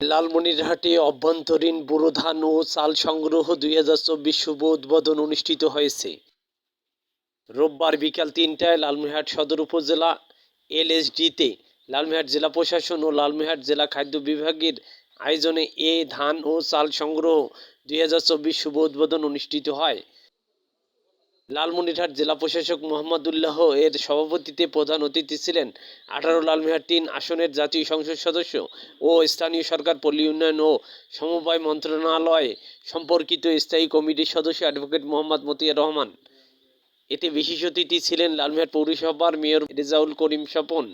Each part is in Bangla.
লালমনিরহাটে অভ্যন্তরীণ বোরো ধান ও চাল সংগ্রহ দুই হাজার চব্বিশ শুভ উদ্বোধন অনুষ্ঠিত হয়েছে। রোববার বিকাল তিনটায় লালমনিরহাট সদর উপজেলা এলএসডিতে লালমনিরহাট জেলা প্রশাসন ও লালমনিরহাট জেলা খাদ্য বিভাগের আয়োজনে এ ধান ও চাল সংগ্রহ দুই হাজার চব্বিশ শুভ উদ্বোধন অনুষ্ঠিত হয়। লালমনিরহাট জেলা প্রশাসক মোহাম্মদুল্লাহ এর সভাপতিত্বে প্রধান অতিথি ছিলেন আঠারো লালমনিরহাট তিন আসনের জাতীয় সংসদ সদস্য ও স্থানীয় সরকার পল্লী উন্নয়ন ও সমবায় মন্ত্রণালয় সম্পর্কিত স্থায়ী কমিটির সদস্য অ্যাডভোকেট মোহাম্মদ মতিয়ার রহমান। এতে বিশেষ অতিথি ছিলেন লালমিহাট পৌরসভার মেয়র রেজাউল করিম স্বপন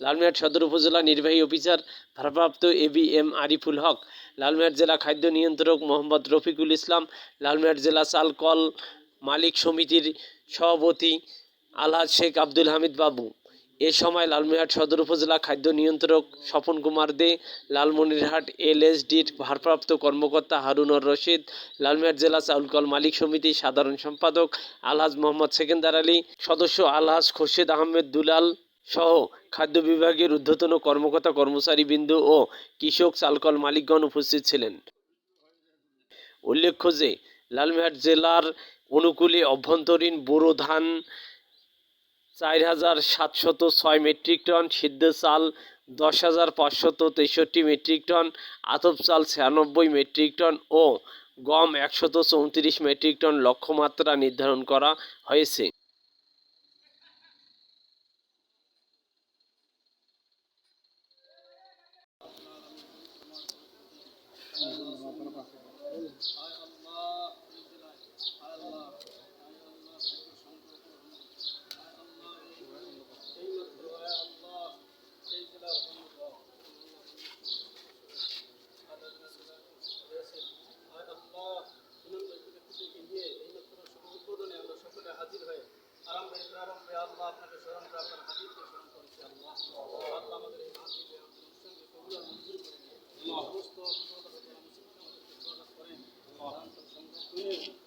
লালমিহাট সদর উপজেলা নির্বাহী অফিসার ভারপ্রাপ্ত A B M Ariful Haque Lalmonirhat জেলা খাদ্য নিয়ন্ত্রক মোহাম্মদ রফিকুল ইসলাম লালমিহাট জেলা চাল কল মালিক সমিতির সভাপতি আলহাজ শেখ আব্দুল হামিদ বাবু। এ সময় লালমিহাট সদর উপজেলা খাদ্য নিয়ন্ত্রক স্বপন কুমার দে, লালমনিরহাট এলএসডির ভারপ্রাপ্ত কর্মকর্তা হারুনর রশিদ, লালমিহাট জেলা চাউলকল মালিক সমিতির সাধারণ সম্পাদক আলহাজ মোহাম্মদ সেকেন্দার আলী, সদস্য আলহাজ খোরশেদ আহমেদ দুলাল সহ খাদ্য বিভাগের ঊর্ধ্বতন কর্মকর্তা কর্মচারীবৃন্দ ও কৃষক চালকল মালিকগণ উপস্থিত ছিলেন। উল্লেখ্য যে লালমিহাট জেলার অনুকূলে অভ্যন্তরীণ বোরো ধান চার হাজার সাতশত ছয় মেট্রিক টন, সিদ্ধ চাল দশ হাজার পাঁচশত তেষট্টি মেট্রিক টন, আতপ চাল ছিয়ানব্বই মেট্রিক টন ও গম একশত চৌত্রিশ মেট্রিক টন লক্ষ্যমাত্রা নির্ধারণ করা হয়েছে।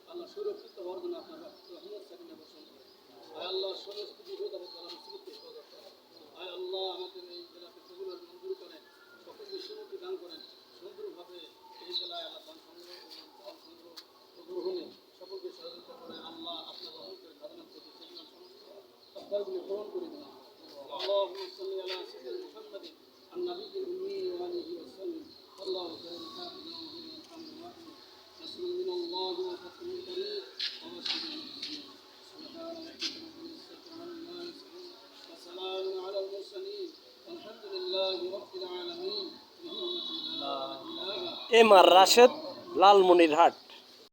আল্লাহ সুরক্ষিত বর্ধনা আপনার রহমত করেন আয় আল্লাহ সমস্ত أفضل قرآن كريم اللهم صل على سيدنا محمد النبي الأمي وآله وسلم الله خير حافظا وهو الحمد لله نصر من الله وفتح قريب وبشر المسلمين سبحان ربك رب العزة عما يصفون وسلام على المرسلين والحمد لله رب العالمين بحرمة لا إله এম আর রাশেদ লালমনিরহাট